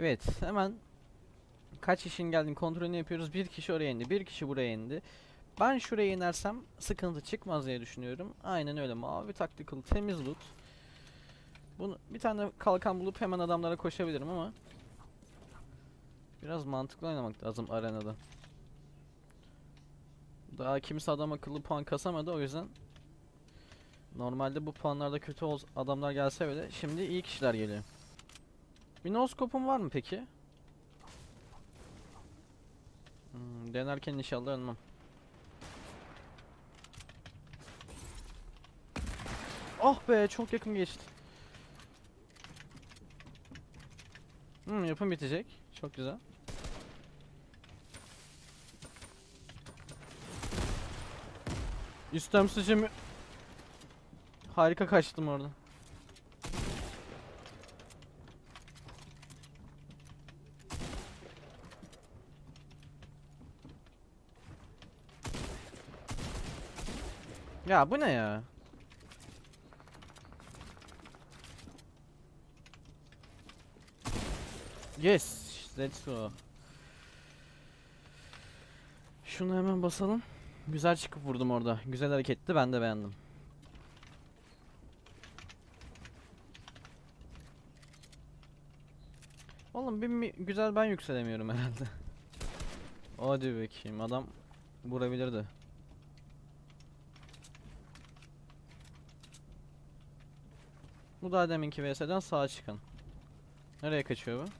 Evet hemen kaç kişinin geldiğini kontrolünü yapıyoruz. Bir kişi oraya indi, bir kişi buraya indi. Ben şuraya inersem sıkıntı çıkmaz diye düşünüyorum. Aynen öyle mavi tactical temiz loot. Bunu bir tane kalkan bulup hemen adamlara koşabilirim ama biraz mantıklı oynamak lazım arenada. Daha kimse adam akıllı puan kasamadı o yüzden normalde bu puanlarda kötü adamlar gelse bile şimdi iyi kişiler geliyor. Bir noskopum var mı peki? Hmm, denerken inşallah ölmem. Oh be çok yakın geçti. Hmm, yapım bitecek. Çok güzel. Üstem sıcımı Harika kaçtım orada. Ya bu ne ya? Yes, let's go. Şunu hemen basalım. Güzel çıkıp vurdum orada. Güzel hareketti, ben de beğendim. Oğlum bir güzel ben yükselemiyorum herhalde. Hadi bakayım adam vurabilirdi. Bu daha deminki VS'den sağa çıkan. Nereye kaçıyor bu?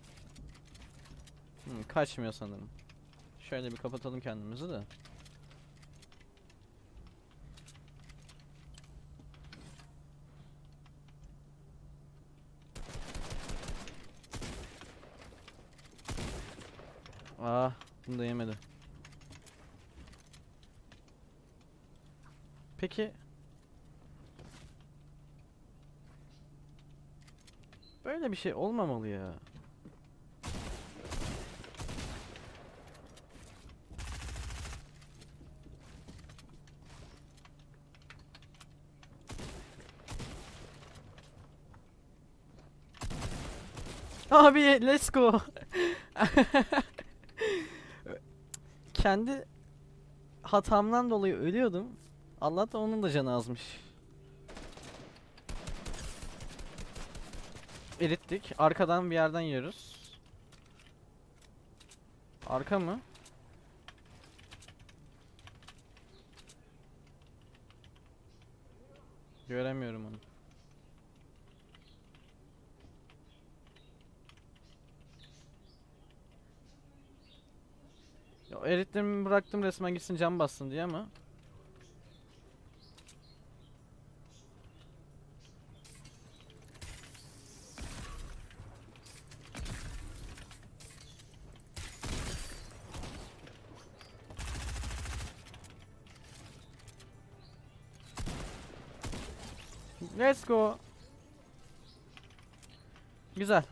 Hmm, kaçmıyor sanırım. Şöyle bir kapatalım kendimizi de. Aa, bunu da yemedi. Peki Böyle bir şey olmamalı ya. Abi let's go. Kendi hatamdan dolayı ölüyordum. Allah'tan onun da canı azmış. Erittik. Arkadan bir yerden yiyoruz. Arka mı? Göremiyorum onu. Ya erittim bıraktım resmen gitsin cam bassın diye ama. Let's go. Güzel.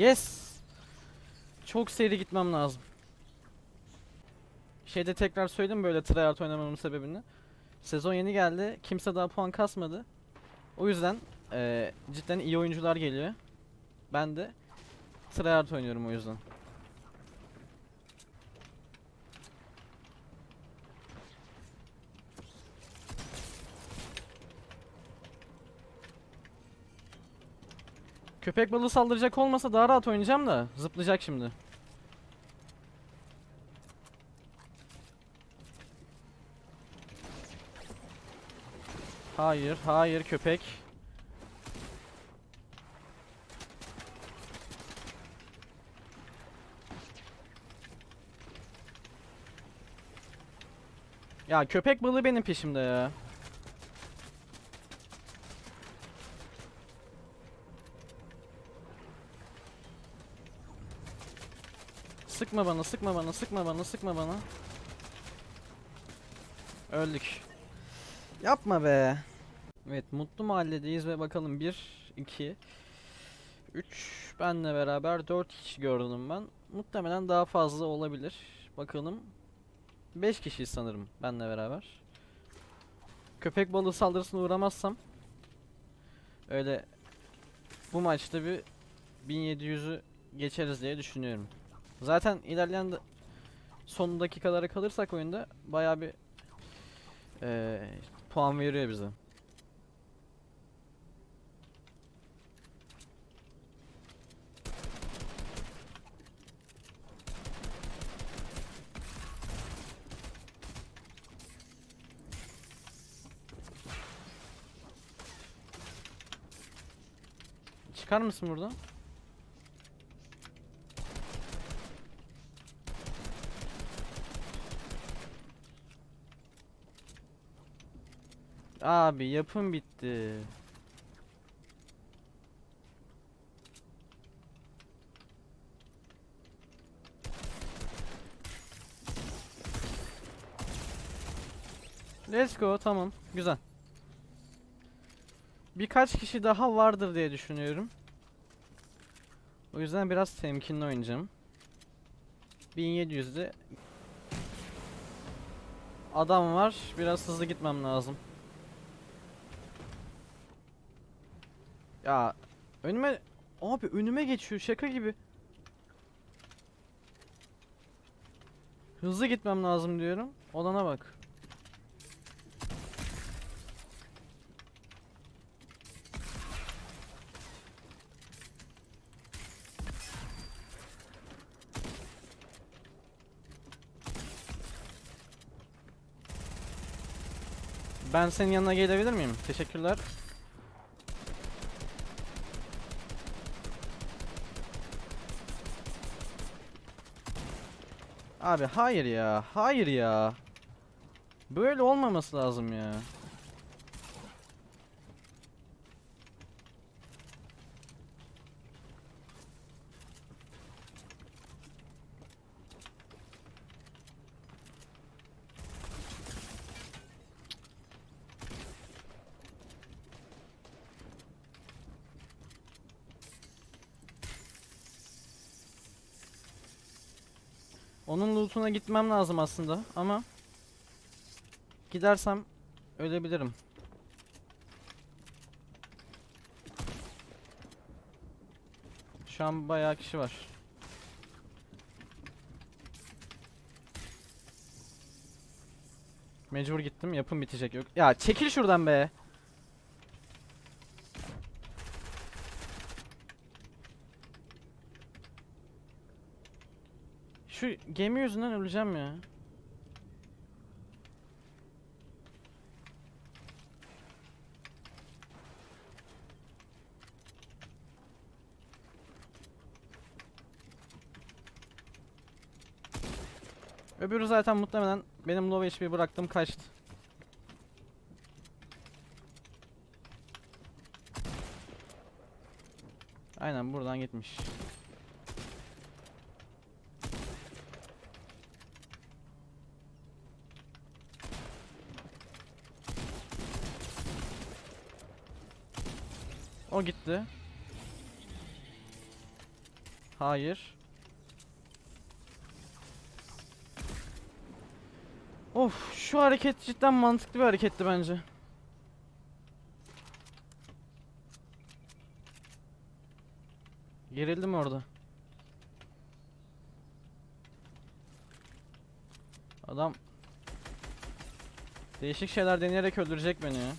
Yes. Çok seri gitmem lazım. Şeyde tekrar söyledim böyle tryhard oynamamın sebebini. Sezon yeni geldi. Kimse daha puan kasmadı. O yüzden eee, cidden iyi oyuncular geliyor. Ben de tryhard oynuyorum o yüzden. Köpek balığı saldıracak olmasa daha rahat oynayacağım da zıplayacak şimdi. Hayır, hayır köpek. Ya köpek balığı benim peşimde ya. Sıkma bana, sıkma bana, sıkma bana, sıkma bana. Öldük. Yapma be. Evet, Mutlu Mahalledeyiz ve bakalım 1, 2, 3, benle beraber 4 kişi gördüm ben. Muhtemelen daha fazla olabilir. Bakalım. 5 kişiyiz sanırım benle beraber. Köpek balığı saldırısına uğramazsam öyle bu maçta bir 1700'ü geçeriz diye düşünüyorum. Zaten ilerleyen son dakikalara kalırsak oyunda bayağı bir eee, puan veriyor bize. Çıkar mısın buradan? Abi yapım bitti. Let's go tamam güzel. Birkaç kişi daha vardır diye düşünüyorum. O yüzden biraz temkinli oynayacağım. 1700'de adam var. Biraz hızlı gitmem lazım. Ya önüme abi önüme geçiyor şaka gibi. Hızlı gitmem lazım diyorum. Olana bak. Ben senin yanına gelebilir miyim? Teşekkürler. Abi hayır ya. Hayır ya. Böyle olmaması lazım ya. Onun lootuna gitmem lazım aslında ama gidersem ölebilirim. Şu an bayağı kişi var. Mecbur gittim. Yapım bitecek yok. Ya çekil şuradan be. Şu gemi yüzünden öleceğim ya. Öbürü zaten muhtemelen benim low HP bıraktım kaçtı. Aynen buradan gitmiş. O gitti. Hayır. Of şu hareket cidden mantıklı bir hareketti bence. Gerildim orada. Adam değişik şeyler deneyerek öldürecek beni ya.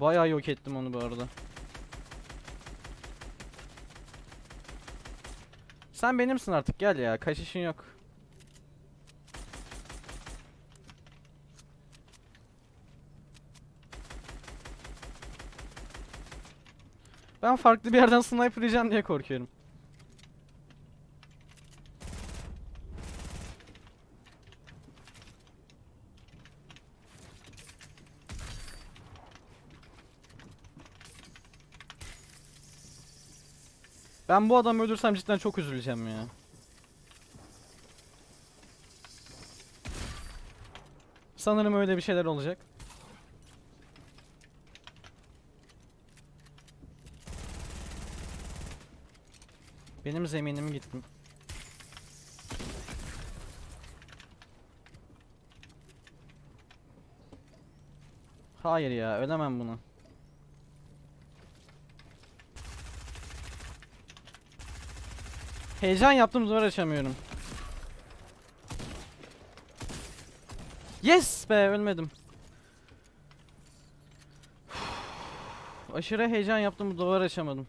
Bayağı yok ettim onu bu arada. Sen benimsin artık gel ya kaçışın yok. Ben farklı bir yerden sniper yiyeceğim diye korkuyorum. Ben bu adamı öldürsem cidden çok üzüleceğim ya. Sanırım öyle bir şeyler olacak. Benim zeminim gittim. Hayır ya, ölemem bunu. Heyecan yaptım zor açamıyorum. Yes be ölmedim. Aşırı heyecan yaptım duvar açamadım.